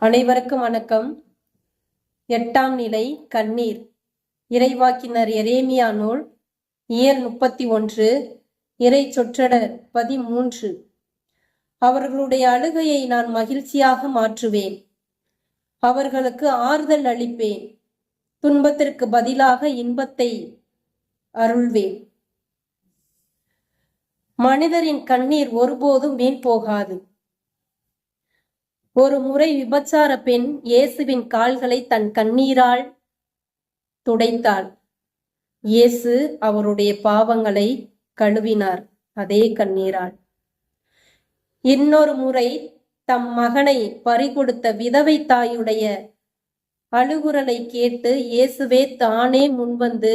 அனைவருக்கும் வணக்கம். எட்டாம் நிலை கண்ணீர். இறைவாக்கினர் எரேமியா நூல் இயல் முப்பத்தி ஒன்று இறை சொற்றடர் பதிமூன்று. அவர்களுடைய அழுகையை நான் மகிழ்ச்சியாக மாற்றுவேன். அவர்களுக்கு ஆறுதல் அளிப்பேன். துன்பத்திற்கு பதிலாக இன்பத்தை அருள்வேன். மனிதரின் கண்ணீர் ஒருபோதும் வீண் போகாது. ஒரு முறை விபச்சார பெண் இயேசுவின் கால்களை தன் கண்ணீரால் துடைத்தாள். இயேசு அவருடைய பாவங்களை கழுவினார் அதே கண்ணீரால். இன்னொரு முறை தம் மகனை பறிகொடுத்த விதவை தாயுடைய அழுகுரலை கேட்டு இயேசுவே தானே முன்வந்து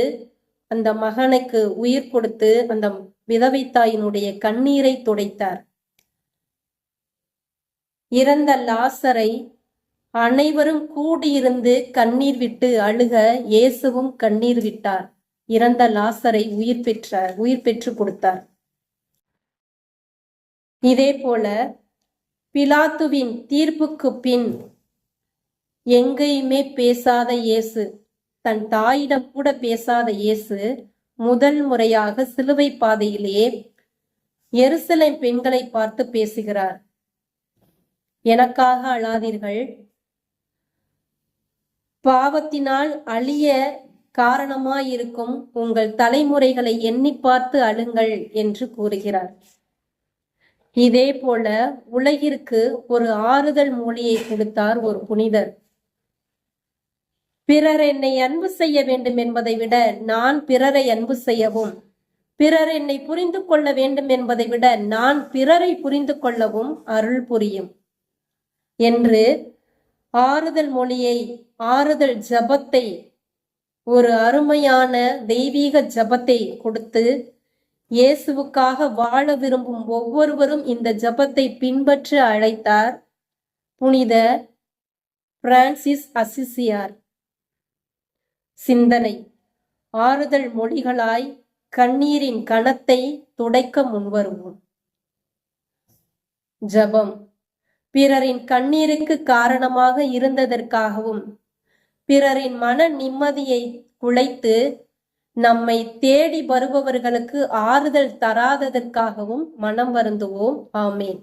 அந்த மகனுக்கு உயிர் கொடுத்து அந்த விதவை தாயினுடைய கண்ணீரை துடைத்தார். இறந்த லாசரை அனைவரும் கூடியிருந்து கண்ணீர் விட்டு அழுக இயேசுவும் கண்ணீர் விட்டார். இறந்த லாசரை உயிர் பெற்றார் உயிர் பெற்று கொடுத்தார். இதே போல பிலாத்துவின் தீர்ப்புக்கு பின் எங்கேயுமே பேசாத இயேசு தன் தாயிடம் கூட பேசாத இயேசு முதல் முறையாக சிலுவை பாதையிலேயே எருசலேம் பெண்களை பார்த்து பேசுகிறார். எனக்காக அழாதீர்கள். பாவத்தினால் அழிய காரணமாயிருக்கும் உங்கள் தலைமுறைகளை எண்ணி பார்த்து அழுங்கள் என்று கூறுகிறார். இதே போல உலகிற்கு ஒரு ஆறுதல் மொழியை கொடுத்தார் ஒரு புனிதர். பிறர் என்னை அன்பு செய்ய வேண்டும் என்பதை விட நான் பிறரை அன்பு செய்யவும் பிறர் என்னை புரிந்து கொள்ள வேண்டும் என்பதை விட நான் பிறரை புரிந்து கொள்ளவும் அருள் புரியும். என்று ஆறுதல் மொழியை ஆறுதல் ஜபத்தை ஒரு அருமையான தெய்வீக ஜபத்தை கொடுத்து இயேசுவுக்காக வாழ விரும்பும் ஒவ்வொருவரும் இந்த ஜபத்தை பின்பற்ற அழைத்தார் புனித பிரான்சிஸ் அசிசியார். சிந்தனை. ஆறுதல் மொழிகளாய் கண்ணீரின் கணத்தை துடைக்க முன்வருவோம். ஜபம். பிறரின் கண்ணீருக்கு காரணமாக இருந்ததற்காகவும் பிறரின் மன நிம்மதியை குலைத்து நம்மை தேடி வருபவர்களுக்கு ஆறுதல் தராததற்காகவும் மனம் வருந்துவோம். ஆமேன்.